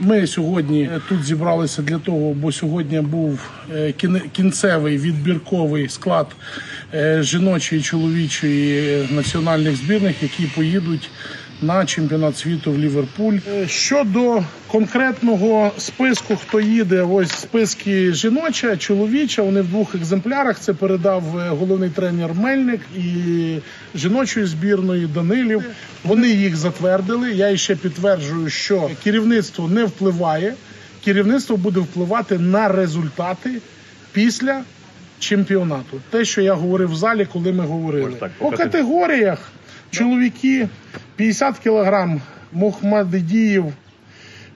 Ми сьогодні тут зібралися для того, бо сьогодні був е, кінцевий відбірковий склад е, жіночої і чоловічої національних збірних, які поїдуть на чемпіонат світу в Ліверпуль. Е, Щодо конкретного списку, хто їде, ось списки жіноча, чоловіча. Вони в двох екземплярах. Це передав е, головний тренер Мельник і жіночої збірної Данилів. Вони їх затвердили. Я іще підтверджую, що керівництво не впливає. Керівництво буде впливати на результати після чемпіонату. Те, що я говорив в залі, коли ми говорили так, по категоріях. Чоловіки 50 кілограм Мухмадидіїв,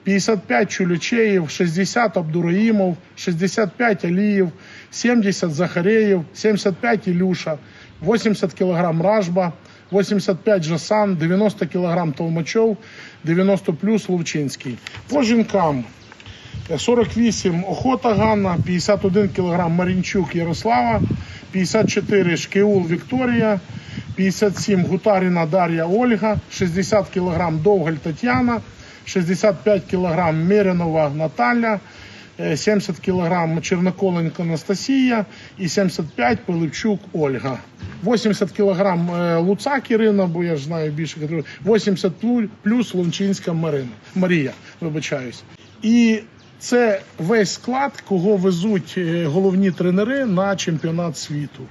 55 Чулючеєв, 60 Абдураїмов, 65 Алієв, 70 Захареєв, 75 Ілюша, 80 кілограм Ражба, 85 Жасан, 90 кілограм Толмачов, 90 плюс Ловчинський. По жінкам 48 Охота Ганна, 51 кг Марінчук Ярослава, 54 Шкеул Вікторія, 57 Гутаріна Дар'я Ольга, 60 кг Довгаль Тетяна, 65 кг Мирянова Наталя, е, 70 кг Черноколенко Анастасія і 75 Пилипчук Ольга. 80 кг Луцак Ірина, бо я ж знаю більше категорій. 80 плю- плюс Лончинська Марина. Марія, вибачаюсь. І це весь склад, кого везуть е, головні тренери на чемпіонат світу.